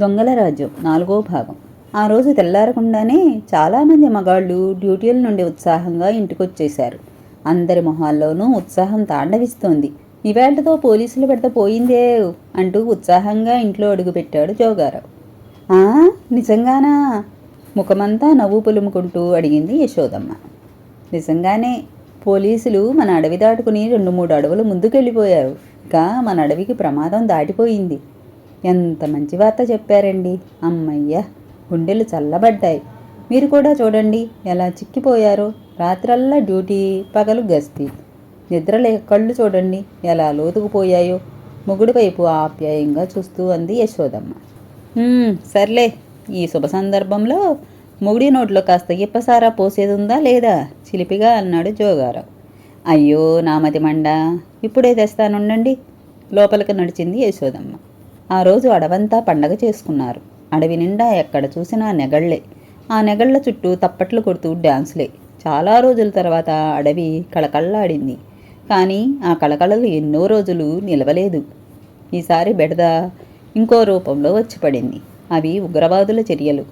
దొంగల రాజు నాలుగో భాగం. ఆ రోజు తెల్లారకుండానే చాలామంది మగాళ్ళు డ్యూటీల నుండి ఉత్సాహంగా ఇంటికొచ్చేశారు. అందరి మొహాల్లోనూ ఉత్సాహం తాండవిస్తోంది. ఇవాళ్ళతో పోలీసులు పెడత పోయిందే అంటూ ఉత్సాహంగా ఇంట్లో అడుగుపెట్టాడు జోగారావు. ఆ నిజంగానా? ముఖమంతా నవ్వు పులుముకుంటూ అడిగింది యశోదమ్మ. నిజంగానే పోలీసులు మన అడవి దాటుకుని రెండు మూడు అడవులు ముందుకెళ్ళిపోయారు. ఇక మన అడవికి ప్రమాదం దాటిపోయింది. ఎంత మంచి వార్త చెప్పారండి. అమ్మయ్య గుండెలు చల్లబడ్డాయి. మీరు కూడా చూడండి ఎలా చిక్కిపోయారో. రాత్రల్లా డ్యూటీ పగలు గస్తీ. నిద్రలే కళ్ళు చూడండి ఎలా లోతుకుపోయాయో. మొగుడు వైపు ఆప్యాయంగా చూస్తూ అంది యశోదమ్మ. సర్లే ఈ శుభ సందర్భంలో మొగుడి నోట్లో కాస్త ఇప్పసారా పోసేది ఉందా లేదా? చిలిపిగా అన్నాడు జోగారావు అయ్యో నామతి మండ ఇప్పుడే తెస్తానుండండి. లోపలికి నడిచింది యశోదమ్మ. ఆ రోజు అడవంతా పండగ చేసుకున్నారు. అడవి నిండా ఎక్కడ చూసినా నెగళ్ళే ఆ నెగళ్ళ చుట్టూ తప్పట్లు కొడుతూ డ్యాన్సులే. చాలా రోజుల తర్వాత అడవి కళకళ్ళాడింది కానీ ఆ కళకళలు ఎన్నో రోజులు నిలవలేదు. ఈసారి బెడద ఇంకో రూపంలో వచ్చి పడింది. అవి ఉగ్రవాదుల చర్యలు.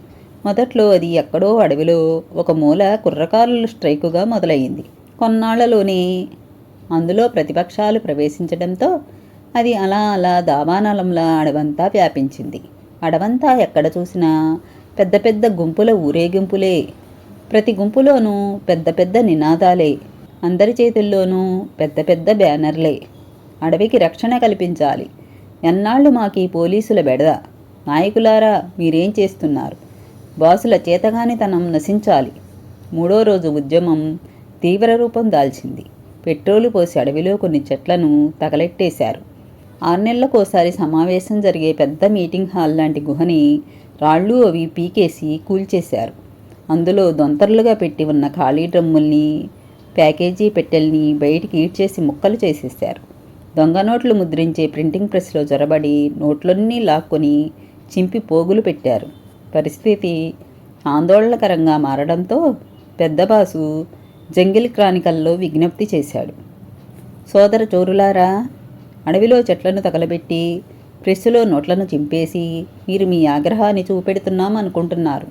మొదట్లో అది ఎక్కడో అడవిలో ఒక మూల కుర్రకారుల స్ట్రైకుగా మొదలయ్యింది కొన్నాళ్ళలోనే అందులో ప్రతిపక్షాలు ప్రవేశించడంతో అది అలా అలా దావానలంలా అడవంతా వ్యాపించింది. అడవంతా ఎక్కడ చూసినా పెద్ద పెద్ద గుంపుల ఊరేగింపులే. ప్రతి గుంపులోనూ పెద్ద పెద్ద నినాదాలే. అందరి చేతుల్లోనూ పెద్ద పెద్ద బ్యానర్లే. అడవికి రక్షణ కల్పించాలి. ఎన్నాళ్ళు మాకీ పోలీసుల బెడద? నాయకులారా మీరేం చేస్తున్నారు? బాసుల చేతగానితనం నశించాలి. మూడో రోజు ఉద్యమం తీవ్ర రూపం దాల్చింది. పెట్రోలు పోసి అడవిలో కొన్ని చెట్లను తగలెట్టేశారు. ఆరు నెలలకోసారి సమావేశం జరిగే పెద్ద మీటింగ్ హాల్ లాంటి గుహని రాళ్ళు అవి పీకేసి కూల్చేశారు అందులో దొంతర్లుగా పెట్టి ఉన్న ఖాళీ డ్రమ్ముల్ని ప్యాకేజీ పెట్టెల్ని బయటికి ఈడ్చేసి ముక్కలు చేసేశారు. దొంగ నోట్లు ముద్రించే ప్రింటింగ్ ప్రెస్లో జొరబడి నోట్లన్నీ లాక్కొని చింపి పోగులు పెట్టారు. పరిస్థితి ఆందోళనకరంగా మారడంతో పెద్దబాసు జంగిల్ క్రానికల్లో విజ్ఞప్తి చేశాడు. సోదర చోరులారా అడవిలో చెట్లను తగలబెట్టి ప్రెస్సులో నోట్లను చింపేసి మీరు మీ ఆగ్రహాన్ని చూపెడుతున్నామనుకుంటున్నారు.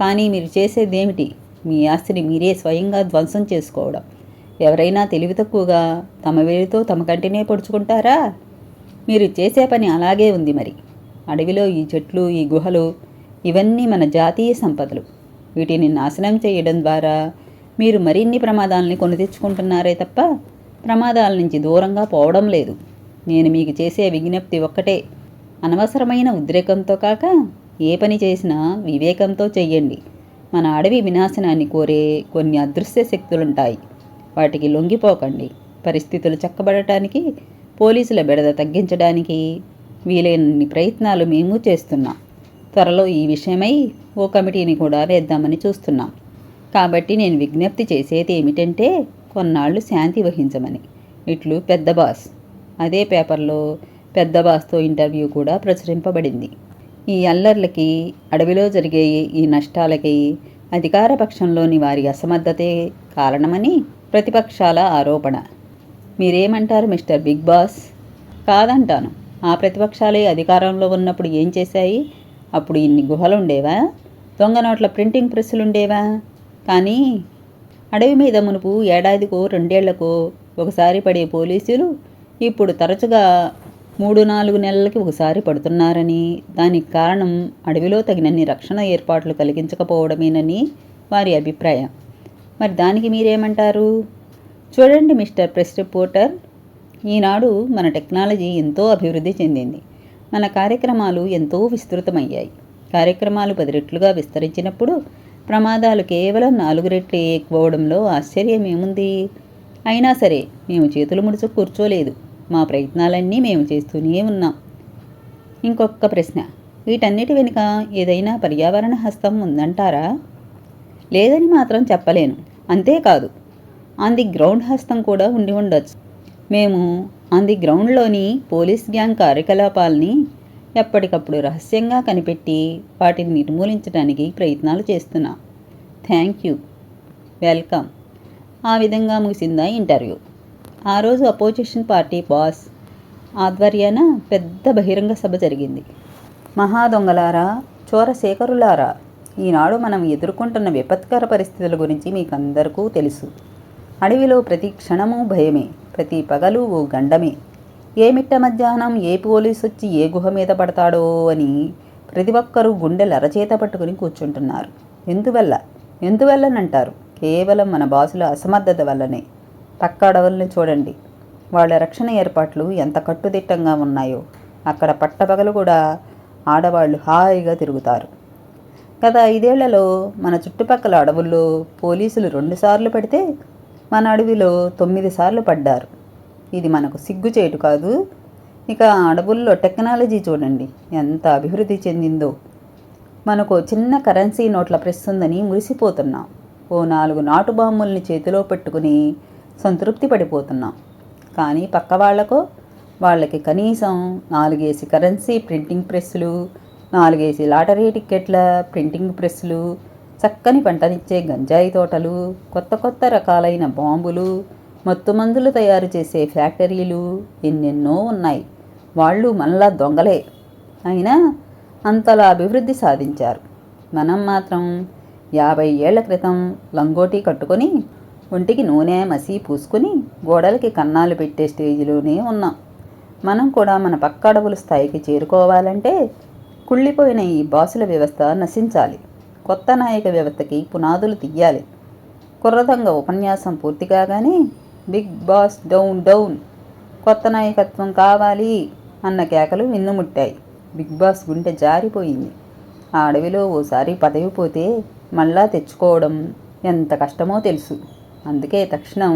కానీ మీరు చేసేదేమిటి? మీ ఆస్తిని మీరే స్వయంగా ధ్వంసం చేసుకోవడం. ఎవరైనా తెలివి తక్కువగా తమ వేలితో తమ కంటినే పొడుచుకుంటారా? మీరు చేసే పని అలాగే ఉంది మరి. అడవిలో ఈ చెట్లు ఈ గుహలు ఇవన్నీ మన జాతీయ సంపదలు. వీటిని నాశనం చేయడం ద్వారా మీరు మరిన్ని ప్రమాదాలని కొని తెచ్చుకుంటున్నారే తప్ప ప్రమాదాల నుంచి దూరంగా పోవడం లేదు. నేను మీకు చేసే విజ్ఞప్తి ఒక్కటే. అనవసరమైన ఉద్రేకంతో కాక ఏ పని చేసినా వివేకంతో చెయ్యండి. మన అడవి వినాశనాన్ని కోరే కొన్ని అదృశ్య శక్తులుంటాయి. వాటికి లొంగిపోకండి. పరిస్థితులు చక్కబడటానికి పోలీసుల బెడద తగ్గించడానికి వీలైనన్ని ప్రయత్నాలు మేము చేస్తున్నాం. త్వరలో ఈ విషయమై ఓ కమిటీని కూడా వేద్దామని చూస్తున్నాం. కాబట్టి నేను విజ్ఞప్తి చేసేది ఏమిటంటే కొన్నాళ్ళు శాంతి వహించమని. ఇట్లు పెద్ద బాస్. అదే పేపర్లో పెద్ద బాస్తో ఇంటర్వ్యూ కూడా ప్రచురింపబడింది. ఈ అల్లర్లకి అడవిలో జరిగే ఈ నష్టాలకి అధికార పక్షంలోని వారి అసమర్థతే కారణమని ప్రతిపక్షాల ఆరోపణ. మీరేమంటారు మిస్టర్ బిగ్ బాస్? కాదంటాను. ఆ ప్రతిపక్షాలే అధికారంలో ఉన్నప్పుడు ఏం చేశాయి? అప్పుడు ఇన్ని గుహలు ఉండేవా దొంగ నోట్ల ప్రింటింగ్ ప్రెస్సులు ఉండేవా కానీ అడవి మీద మునుపు ఏడాదికో రెండేళ్ళకో ఒకసారి పడే పోలీసులు ఇప్పుడు తరచుగా మూడు నాలుగు నెలలకి ఒకసారి పడుతున్నారని దానికి కారణం అడవిలో తగినన్ని రక్షణ ఏర్పాట్లు కలిగించకపోవడమేనని వారి అభిప్రాయం. మరి దానికి మీరేమంటారు? చూడండి మిస్టర్ ప్రెస్ రిపోర్టర్. ఈనాడు మన టెక్నాలజీ ఎంతో అభివృద్ధి చెందింది. మన కార్యక్రమాలు ఎంతో విస్తృతమయ్యాయి. కార్యక్రమాలు పది రెట్లుగా విస్తరించినప్పుడు ప్రమాదాలు కేవలం నాలుగు రెట్లు ఎక్కువడంలో ఆశ్చర్యం ఏముంది అయినా సరే మేము చేతులు ముడుచు కూర్చోలేదు. మా ప్రయత్నాలన్నీ మేము చేస్తూనే ఉన్నాం. ఇంకొక ప్రశ్న. వీటన్నిటి వెనుక ఏదైనా పర్యావరణ హస్తం ఉందంటారా? లేదని మాత్రం చెప్పలేను. అంతేకాదు ఆన్ ది గ్రౌండ్ హస్తం కూడా ఉండి ఉండొచ్చు. మేము ఆన్ ది గ్రౌండ్లోని పోలీస్ గ్యాంగ్ కార్యకలాపాలని ఎప్పటికప్పుడు రహస్యంగా కనిపెట్టి వాటిని నిర్మూలించడానికి ప్రయత్నాలు చేస్తున్నాం. Thank you. వెల్కమ్. ఆ విధంగా ముగిసిందా ఇంటర్వ్యూ. ఆ రోజు అపోజిషన్ పార్టీ బాస్ ఆధ్వర్యాన పెద్ద బహిరంగ సభ జరిగింది. మహాదొంగలారా చోరశేఖరులారా ఈనాడు మనం ఎదుర్కొంటున్న విపత్కర పరిస్థితుల గురించి మీకందరికీ తెలుసు. అడవిలో ప్రతి క్షణము భయమే ప్రతి పగలు ఓ గండమే. ఏ మిట్ట మధ్యాహ్నం ఏ పోలీసు వచ్చి ఏ గుహ మీద పడతాడో అని ప్రతి ఒక్కరూ గుండెలు అరచేత పట్టుకుని కూర్చుంటున్నారు. ఎందువల్ల? ఎందువల్లనంటారు? కేవలం మన బాసుల అసమర్థత వల్లనే. పక్క అడవుల్ని చూడండి. వాళ్ళ రక్షణ ఏర్పాట్లు ఎంత కట్టుదిట్టంగా ఉన్నాయో. అక్కడ పట్టపగలు కూడా ఆడవాళ్ళు హాయిగా తిరుగుతారు. గత ఐదేళ్ళలో మన చుట్టుపక్కల అడవుల్లో పోలీసులు రెండుసార్లు పడితే మన అడవిలో తొమ్మిది సార్లు పడ్డారు. ఇది మనకు సిగ్గుచేటు కాదు. ఇక అడవుల్లో టెక్నాలజీ చూడండి. ఎంత అభివృద్ధి చెందిందో. మనకు చిన్న కరెన్సీ నోట్ల ప్రెస్ ఉందని మురిసిపోతున్నాం. ఓ నాలుగు నాటు బాంబుల్ని చేతిలో పెట్టుకుని సంతృప్తి పడిపోతున్నాం. కానీ పక్క వాళ్ళకో వాళ్ళకి కనీసం నాలుగేసి కరెన్సీ ప్రింటింగ్ ప్రెస్సులు నాలుగేసి లాటరీ టిక్కెట్ల ప్రింటింగ్ ప్రెస్సులు చక్కని పంటనిచ్చే గంజాయి తోటలు కొత్త కొత్త రకాలైన బాంబులు మత్తు మందులు తయారు చేసే ఫ్యాక్టరీలు ఎన్నెన్నో ఉన్నాయి. వాళ్ళు మనలా దొంగలే. అయినా అంతలా అభివృద్ధి సాధించారు. మనం మాత్రం యాభై ఏళ్ళ క్రితం లంగోటీ కట్టుకొని ఒంటికి నూనె మసి పూసుకుని గోడలకి కన్నాలు పెట్టే స్టేజిలోనే ఉన్నాం. మనం కూడా మన పక్క అడవుల స్థాయికి చేరుకోవాలంటే కుళ్ళిపోయిన ఈ బాసుల వ్యవస్థ నశించాలి. కొత్త నాయక వ్యవస్థకి పునాదులు తీయాలి. కుర్రదంగ ఉపన్యాసం పూర్తి కాగానే బిగ్ బాస్ డౌన్ డౌన్ కొత్త నాయకత్వం కావాలి అన్న కేకలు విన్నుముట్టాయి. బిగ్ బాస్ గుండె జారిపోయింది. ఆ అడవిలో ఓసారి పదవి పోతే మళ్ళా తెచ్చుకోవడం ఎంత కష్టమో తెలుసు. అందుకే తక్షణం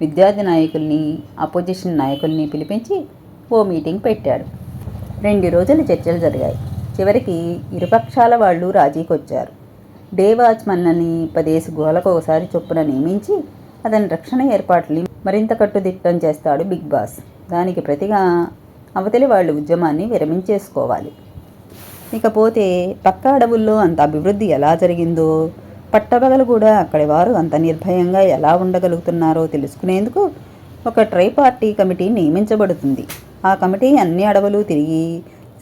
విద్యార్థి నాయకుల్ని అపోజిషన్ నాయకుల్ని పిలిపించి ఓ మీటింగ్ పెట్టాడు. రెండు రోజులు చర్చలు జరిగాయి. చివరికి ఇరుపక్షాల వాళ్ళు రాజీకి వచ్చారు డే వాచ్మన్లని పదేసి గోలకు ఒకసారి చొప్పున నియమించి అతని రక్షణ ఏర్పాట్లని మరింత కట్టుదిట్టం చేస్తాడు బిగ్ బాస్. దానికి ప్రతిగా అవతలి వాళ్ళు ఉద్యమాన్ని విరమించేసుకోవాలి. ఇకపోతే పక్క అడవుల్లో అంత అభివృద్ధి ఎలా జరిగిందో పట్టపగలు కూడా అక్కడి వారు అంత నిర్భయంగా ఎలా ఉండగలుగుతున్నారో తెలుసుకునేందుకు ఒక ట్రై పార్టీ కమిటీ నియమించబడుతుంది. ఆ కమిటీ అన్ని అడవులు తిరిగి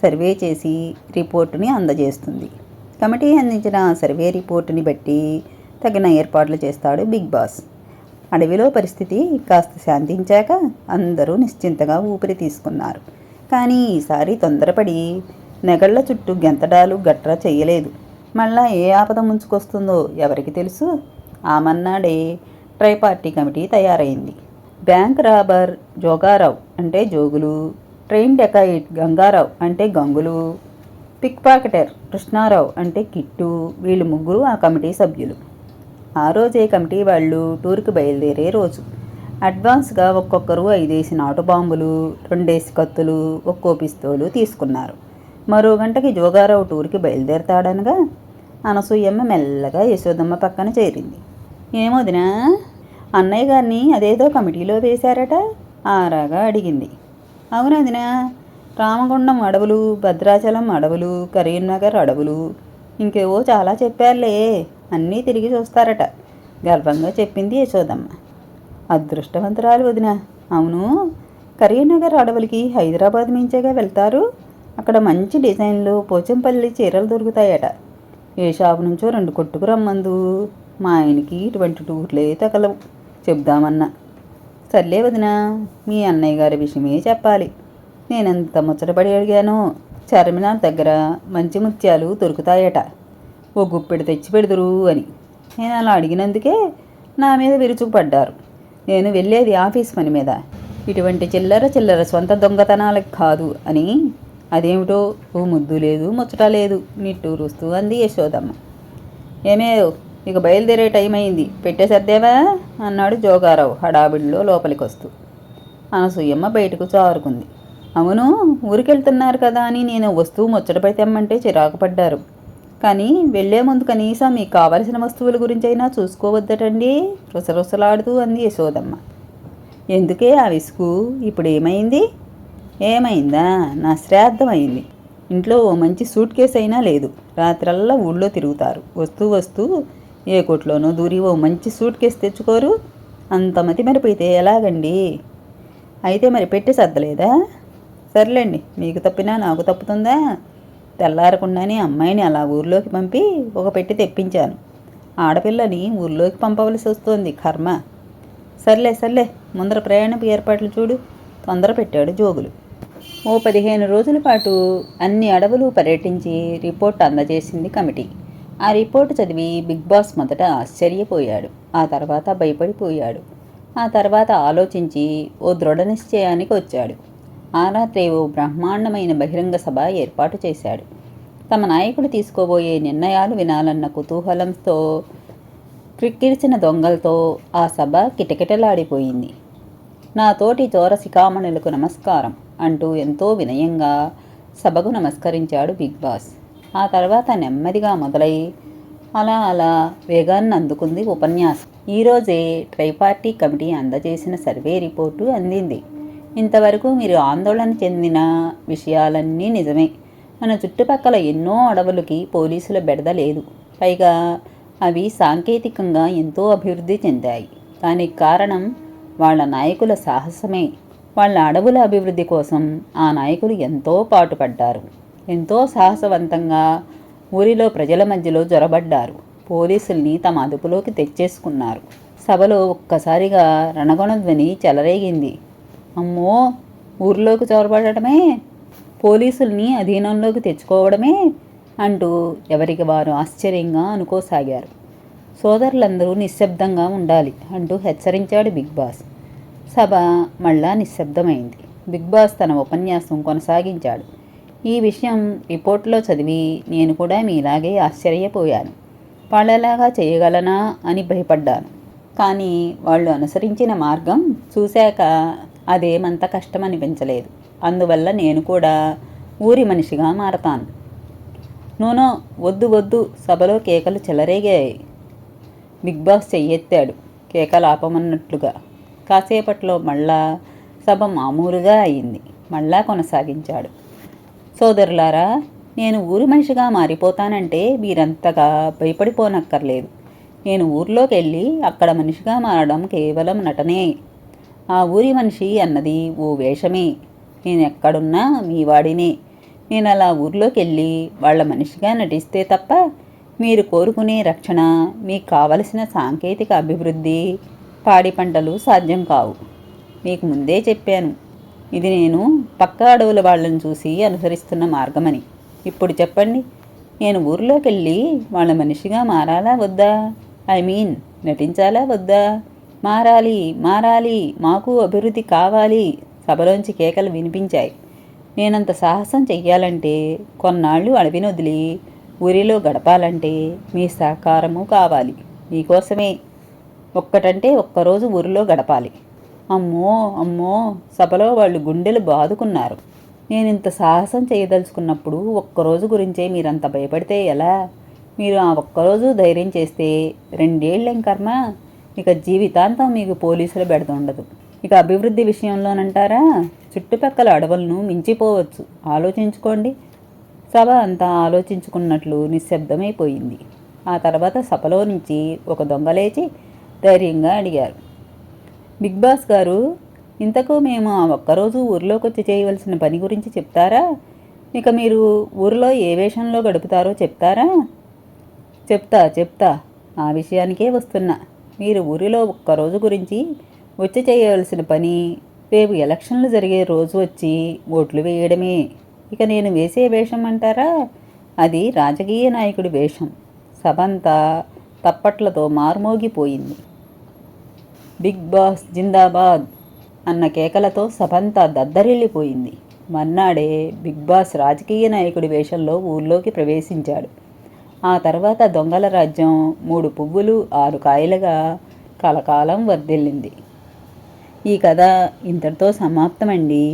సర్వే చేసి రిపోర్టుని అందజేస్తుంది. కమిటీ అందించిన సర్వే రిపోర్టుని బట్టి తగిన ఏర్పాట్లు చేస్తాడు బిగ్ బాస్. అడవిలో పరిస్థితి కాస్త శాంతించాక అందరూ నిశ్చింతగా ఊపిరి తీసుకున్నారు. కానీ ఈసారి తొందరపడి నెగళ్ళ చుట్టూ గెంతడాలు గట్రా చేయలేదు. మళ్ళా ఏ ఆపద ముంచుకొస్తుందో ఎవరికి తెలుసు? ఆ మన్నాడే ట్రైపార్టీ కమిటీ తయారైంది. బ్యాంక్ రాబర్ జోగారావు అంటే జోగులు ట్రైన్ డెకాయిట్ గంగారావు అంటే గంగులు పిక్ పాకెటర్ కృష్ణారావు అంటే కిట్టు వీళ్ళు ముగ్గురు ఆ కమిటీ సభ్యులు. ఆ రోజే కమిటీ వాళ్ళు టూర్కి బయలుదేరే రోజు. అడ్వాన్స్గా ఒక్కొక్కరు ఐదేసి నాటు బాంబులు రెండేసి కత్తులు ఒక్కో పిస్తోలు తీసుకున్నారు. మరో గంటకి జోగారావు టూర్కి బయలుదేరతాడనగా అనసూయమ్మ మెల్లగా యశోదమ్మ పక్కన చేరింది. ఏమోదినా అన్నయ్య గారిని అదేదో కమిటీలో వేశారట ఆరాగా అడిగింది. అవునదినా రామగుండం అడవులు భద్రాచలం అడవులు కరీంనగర్ అడవులు ఇంకేవో చాలా చెప్పారులే అన్నీ తిరిగి చూస్తారట గర్వంగా చెప్పింది యశోదమ్మ. అదృష్టవంతురాలు వదిన. అవును కరీంనగర్ అడవులకి హైదరాబాద్ నుంచేగా వెళ్తారు. అక్కడ మంచి డిజైన్లు పోచంపల్లి చీరలు దొరుకుతాయట. ఏ షాపు నుంచో రెండు కొట్టుకు రమ్మందు. మా ఆయనకి ఇటువంటి టూర్లే తగలవు. చెప్దామన్నా. సర్లే వదిన మీ అన్నయ్య గారి విషయమే చెప్పాలి. నేనెంత ముచ్చటపడి అడిగానో చార్మినార్ దగ్గర మంచి ముత్యాలు దొరుకుతాయట. ఓ గుప్పెడు తెచ్చి పెడదురు అని. నేను అలా అడిగినందుకే నా మీద విరుచుకుపడ్డారు నేను వెళ్ళేది ఆఫీస్ పని మీద. ఇటువంటి చిల్లర చిల్లర సొంత దొంగతనాలకు కాదు అని అదేమిటో? ఓ ముద్దు లేదు ముచ్చట లేదు నిట్టూరుస్తూ అంది యశోదమ్మ. ఏమే ఇక బయలుదేరే టైం అయింది పెట్టేసర్దేవా అన్నాడు జోగారావు హడావిడిలో లోపలికి వస్తూ అనసూయమ్మ బయటకు చారుకుంది. అవును ఊరికెళ్తున్నారు కదా అని నేను వస్తువు ముచ్చటపై తెమ్మంటే చిరాకు పడ్డారు. కానీ వెళ్ళే ముందు కనీసం మీకు కావలసిన వస్తువుల గురించైనా చూసుకోవద్దటండి రుసరుసలాడుతూ అంది యశోదమ్మ. ఎందుకే ఆ విసుగు? ఇప్పుడు ఏమైంది ఏమైందా? నా శ్రాద్ధమైంది. ఇంట్లో ఓ మంచి సూట్ కేస్ అయినా లేదు. రాత్రల్లా ఊళ్ళో తిరుగుతారు. వస్తూ వస్తూ ఏ కొట్లోనో దూరి ఓ మంచి సూట్ కేస్ తెచ్చుకోరు. అంత మతి మరిపోయితే ఎలాగండి? అయితే మరి పెట్టి సర్దలేదా? సర్లేండి. మీకు తప్పినా నాకు తప్పుతుందా? తెల్లారకుండానే అమ్మాయిని అలా ఊర్లోకి పంపి ఒక పెట్టి తెప్పించాను. ఆడపిల్లని ఊర్లోకి పంపవలసి వస్తోంది. కర్మ. సర్లే సర్లే. ముందర ప్రయాణపు ఏర్పాట్లు చూడు. తొందర పెట్టాడు జోగులు. ఓ పదిహేను రోజుల పాటు అన్ని అడవులు పర్యటించి రిపోర్ట్ అందజేసింది కమిటీ. ఆ రిపోర్ట్ చదివి బిగ్ బాస్ మొదట ఆశ్చర్యపోయాడు. ఆ తర్వాత భయపడిపోయాడు. ఆ తర్వాత ఆలోచించి ఓ దృఢ నిశ్చయానికి వచ్చాడు. ఆ రాత్రి ఓ బ్రహ్మాండమైన బహిరంగ సభ ఏర్పాటు చేశాడు. తమ నాయకుడు తీసుకోబోయే నిర్ణయాలు వినాలన్న కుతూహలంతో క్రిక్కిరిచిన దొంగలతో ఆ సభ కిటకిటలాడిపోయింది. నా తోటి చోర శిఖామణులకు నమస్కారం. అంటూ ఎంతో వినయంగా సభకు నమస్కరించాడు బిగ్ బాస్. ఆ తర్వాత నెమ్మదిగా మొదలై అలా అలా వేగాన్ని అందుకుంది ఉపన్యాసం. ఈరోజే ట్రైపార్టీ కమిటీ అందజేసిన సర్వే రిపోర్టు అందింది. ఇంతవరకు మీరు ఆందోళన చెందిన విషయాలన్నీ నిజమే. మన చుట్టుపక్కల ఎన్నో అడవులకి పోలీసుల బెడద లేదు. పైగా అవి సాంకేతికంగా ఎంతో అభివృద్ధి చెందాయి. దానికి కారణం వాళ్ళ నాయకుల సాహసమే. వాళ్ళ అడవుల అభివృద్ధి కోసం ఆ నాయకులు ఎంతో పాటుపడ్డారు. ఎంతో సాహసవంతంగా ఊరిలో ప్రజల మధ్యలో జొరబడ్డారు. పోలీసుల్ని తమ అదుపులోకి తెచ్చేసుకున్నారు. సభలో ఒక్కసారిగా రణగొణధ్వని చెలరేగింది. అమ్మో! ఊర్లోకి చొరబడటమే? పోలీసుల్ని అధీనంలోకి తెచ్చుకోవడమే? అంటూ ఎవరికి వారు ఆశ్చర్యంగా అనుకోసాగారు. సోదరులందరూ నిశ్శబ్దంగా ఉండాలి అంటూ హెచ్చరించాడు బిగ్ బాస్. సభ మళ్ళా నిశ్శబ్దమైంది. బిగ్ బాస్ తన ఉపన్యాసం కొనసాగించాడు. ఈ విషయం రిపోర్ట్లో చదివి నేను కూడా మీలాగే ఆశ్చర్యపోయాను. వాళ్ళలాగా చేయగలనా అని భయపడ్డాను. కానీ వాళ్ళు అనుసరించిన మార్గం చూశాక అదేమంత కష్టం అనిపించలేదు అందువల్ల నేను కూడా ఊరి మనిషిగా మారతాను. నూనో వద్దు వద్దు సభలో కేకలు చెలరేగాయి. బిగ్ బాస్ చెయ్యెత్తాడు. కేకలు ఆపమన్నట్లుగా కాసేపట్లో మళ్ళా సభ మామూలుగా అయింది. మళ్ళా కొనసాగించాడు. సోదరులారా నేను ఊరి మనిషిగా మారిపోతానంటే మీరంతగా భయపడిపోనక్కర్లేదు. నేను ఊర్లోకి వెళ్ళి అక్కడ మనిషిగా మారడం కేవలం నటనే. ఆ ఊరి మనిషి అన్నది ఓ వేషమే. నేను ఎక్కడున్నా మీ వాడినే. నేను అలా ఊర్లోకి వెళ్ళి వాళ్ళ మనిషిగా నటిస్తే తప్ప మీరు కోరుకునే రక్షణ మీకు కావలసిన సాంకేతిక అభివృద్ధి పాడి పంటలు సాధ్యం కావు. మీకు ముందే చెప్పాను. ఇది నేను పక్క అడవుల వాళ్ళని చూసి అనుసరిస్తున్న మార్గమని. ఇప్పుడు చెప్పండి. నేను ఊర్లోకి వెళ్ళి వాళ్ళ మనిషిగా మారాలా వద్దా? ఐ మీన్ నటించాలా వద్దా? మారాలి మారాలి మాకు అభివృద్ధి కావాలి సభలోంచి కేకలు వినిపించాయి. నేనంత సాహసం చెయ్యాలంటే కొన్నాళ్ళు అడవిని వదిలి ఊరిలో గడపాలంటే మీ సహకారము కావాలి. మీకోసమే. ఒక్కటంటే ఒక్కరోజు ఊరిలో గడపాలి. అమ్మో అమ్మో సభలో వాళ్ళు గుండెలు బాదుకున్నారు. నేను ఇంత సాహసం చేయదలుచుకున్నప్పుడు ఒక్కరోజు గురించే మీరంత భయపడితే ఎలా? మీరు ఆ ఒక్కరోజు ధైర్యం చేస్తే రెండేళ్ళేం కర్మ? ఇక జీవితాంతం మీకు పోలీసులు బెడద ఉండదు ఇక అభివృద్ధి విషయంలోనంటారా? చుట్టుపక్కల అడవులను మించిపోవచ్చు. ఆలోచించుకోండి. సభ అంతా ఆలోచించుకున్నట్లు నిశ్శబ్దమైపోయింది. ఆ తర్వాత సభలో నుంచి ఒక దొంగలేచి ధైర్యంగా అడిగారు. బిగ్ బాస్ గారు ఇంతకు మేము ఆ ఒక్కరోజు ఊరిలోకి వచ్చి చేయవలసిన పని గురించి చెప్తారా? ఇక మీరు ఊరిలో ఏ వేషంలో గడుపుతారో చెప్తారా? చెప్తా చెప్తా. ఆ విషయానికే వస్తున్నా. మీరు ఊరిలో ఒక్కరోజు గురించి వచ్చి చేయవలసిన పని రేపు ఎలక్షన్లు జరిగే రోజు వచ్చి ఓట్లు వేయడమే. ఇక నేను వేసే వేషం అంటారా? అది రాజకీయ నాయకుడి వేషం. సభంతా తప్పట్లతో మార్మోగిపోయింది. బిగ్ బాస్ జిందాబాద్ అన్న కేకలతో సభంతా దద్దరిల్లిపోయింది. మర్నాడే బిగ్ బాస్ రాజకీయ నాయకుడి వేషంలో ఊర్లోకి ప్రవేశించాడు. ఆ తర్వాత దొంగల రాజ్యం మూడు పువ్వులు ఆరు కాయలుగా కలకాలం వర్ధిల్లింది. ఈ కథ ఇంతటితో సమాప్తమండి.